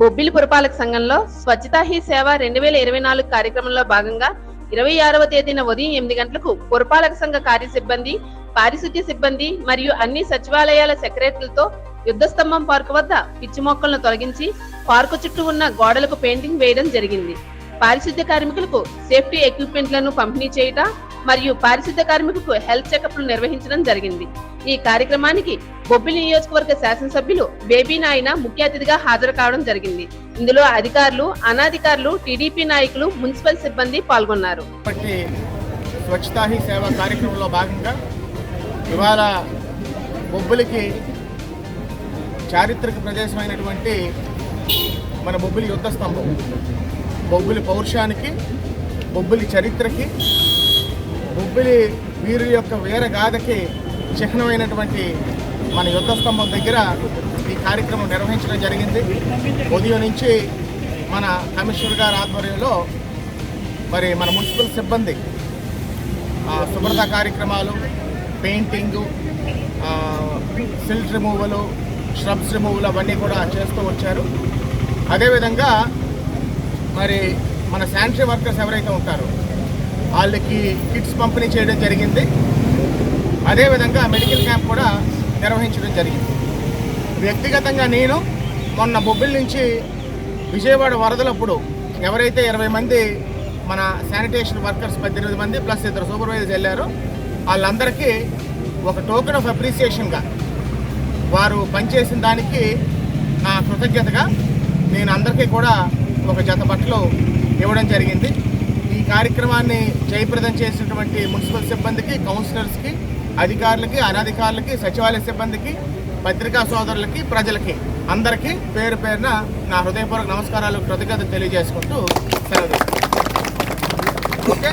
బొబ్బిలి పురపాలక సంఘంలో స్వచ్ఛతా హీ సేవ రెండు వేల ఇరవై నాలుగు కార్యక్రమంలో భాగంగా ఇరవై ఆరవ తేదీన ఉదయం ఎనిమిది గంటలకు పురపాలక సంఘ కార్య సిబ్బంది పారిశుద్ధ్య సిబ్బంది మరియు అన్ని సచివాలయాల సెక్రటరీలతో యుద్ధ స్తంభం పార్కు వద్ద పిచ్చి మొక్కలను తొలగించి పార్కు చుట్టూ ఉన్న గోడలకు పెయింటింగ్ వేయడం జరిగింది. పారిశుద్ధ్య కార్మికులకు సేఫ్టీ ఎక్విప్మెంట్లను పంపిణీ చేయట మరియు పారిశుద్ధ్య కార్మికులకు హెల్త్ చెకప్లు నిర్వహించడం జరిగింది. ఈ కార్యక్రమానికి బొబ్బిలి నియోజకవర్గ శాసనసభ్యులు బేబీ నాయన ముఖ్య అతిథిగా హాజరు కావడం జరిగింది. ఇందులో అధికారులు అనాధికారులు టీడీపీ నాయకులు మున్సిపల్ సిబ్బంది పాల్గొన్నారు. ఇప్పటి స్వచ్ఛతా హీ సేవ కార్యక్రమంలో భాగంగా ఇవాళ బొబ్బులికి చారిత్రక ప్రదేశమైనటువంటి మన బొబ్బులి యుద్ధ స్తంభం. బొబ్బులి పౌరుషానికి బొబ్బులి చరిత్రకి బొబ్బిలి వీరుల యొక్క వీరగాథకి చిహ్నమైనటువంటి మన యుద్ధ స్తంభం దగ్గర ఈ కార్యక్రమం నిర్వహించడం జరిగింది. ఉదయం నుంచి మన కమిషనర్ గారి ఆధ్వర్యంలో మరి మన మున్సిపల్ సిబ్బంది శుభ్రత కార్యక్రమాలు painting silt removal shrubs removal అవన్నీ కూడా చేస్తూ వచ్చారు. అదేవిధంగా మరి మన శానిటరీ వర్కర్స్ ఎవరైతే ఉంటారో వాళ్ళకి కిట్స్ పంపిణీ చేయడం జరిగింది. అదేవిధంగా మెడికల్ క్యాంప్ కూడా నిర్వహించడం జరిగింది. వ్యక్తిగతంగా నేను మొన్న బొబ్బిల్ నుంచి విజయవాడ వరదలప్పుడు ఎవరైతే ఇరవై మంది మన శానిటేషన్ వర్కర్స్ పద్దెనిమిది మంది ప్లస్ ఇద్దరు సూపర్వైజర్స్ వెళ్ళారు వాళ్ళందరికీ ఒక టోకెన్ ఆఫ్ అప్రిసియేషన్గా వారు పనిచేసిన దానికి నా కృతజ్ఞతగా నేను అందరికీ కూడా ఒక జత బట్టలు ఇవ్వడం జరిగింది. ఈ కార్యక్రమాన్ని జయప్రదం చేసినటువంటి మున్సిపల్ సిబ్బందికి కౌన్సిలర్స్కి అధికారులకి అనధికారులకి సచివాలయ సిబ్బందికి పత్రికా సోదరులకి ప్రజలకి అందరికీ పేరు పేరున నా హృదయపూర్వక నమస్కారాలు కృతజ్ఞత తెలియజేసుకుంటూ సెలవు ఓకే?